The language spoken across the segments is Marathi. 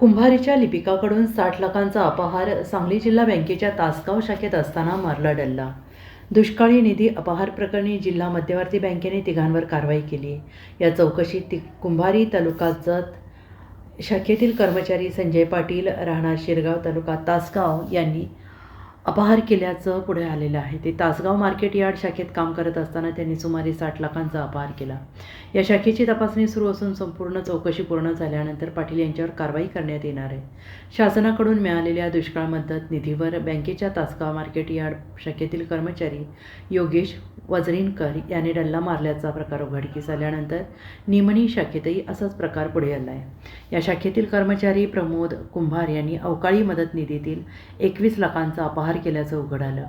कुंभारीच्या लिपिकाकडून साठ लाखांचा अपहार सांगली जिल्हा बँकेच्या तासगाव शाखेत असताना मारला डल्ला. दुष्काळी निधी अपहार प्रकरणी जिल्हा मध्यवर्ती बँकेने तिघांवर कारवाई केली. या चौकशीत ति कुंभारी तालुका जत शाखेतील कर्मचारी संजय पाटील राहणार शिरगाव तालुका तासगाव यांनी अपहार केल्याचं पुढे आलेलं आहे. ते तासगाव मार्केट यार्ड शाखेत काम करत असताना त्यांनी सुमारे साठ लाखांचा अपहार केला. या शाखेची तपासणी सुरू असून संपूर्ण चौकशी पूर्ण झाल्यानंतर पाटील यांच्यावर कारवाई करण्यात येणार आहे. शासनाकडून मिळालेल्या दुष्काळ मदत निधीवर बँकेच्या तासगाव मार्केट यार्ड शाखेतील कर्मचारी योगेश वजरीनकर याने डल्ला मारल्याचा प्रकार उघडकीस आल्यानंतर निमणी शाखेतही असाच प्रकार पुढे आला आहे या शाखेतील कर्मचारी प्रमोद कुंभार यांनी अवकाळी मदत निधीतील एकवीस लाखांचा अपहार केल्याचं उघड आलं.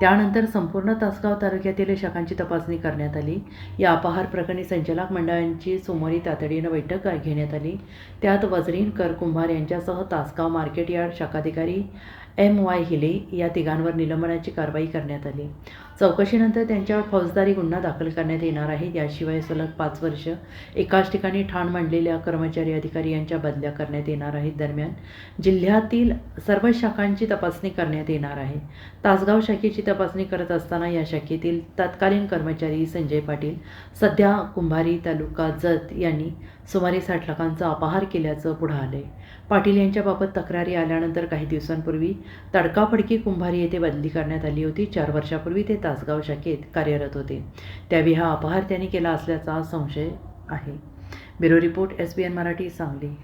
त्यानंतर संपूर्ण तासगाव तालुक्यातील शाखांची तपासणी करण्यात आली. या अपहार प्रकरणी संचालक मंडळांची सोमवारी तातडीनं बैठक घेण्यात आली. त्यात वजरीनकर कुंभार यांच्यासह तासगाव मार्केट यार्ड शाखाधिकारी एम वाय हिले या तिघांवर निलंबनाची कारवाई करण्यात आली. चौकशीनंतर त्यांच्यावर फौजदारी गुन्हा दाखल करण्यात येणार आहे. याशिवाय सलग पाच वर्ष एकाच ठिकाणी ठाण मांडलेल्या कर्मचारी अधिकारी यांच्या बदल्या करण्यात येणार आहेत. दरम्यान जिल्ह्यातील सर्व शाखांची तपासणी करण्यात येणार आहे. तासगाव शाखेची तपासणी करत असताना या शाखेतील तत्कालीन कर्मचारी संजय पाटील सध्या कुंभारी तालुका जत यांनी सुमारे साठ लाखांचा अपहार केल्याचं पुढं आलंय. पाटील यांच्याबाबत तक्रारी आल्यानंतर काही दिवसांपूर्वी तडकाफडकी कुंभारी येथे बदली करण्यात आली होती. चार वर्षापूर्वी ते तासगाव शाखेत कार्यरत होते. त्यावेळी हा अपहार त्यांनी केला असल्याचा संशय आहे. Bureau report S B N Marathi Sangli.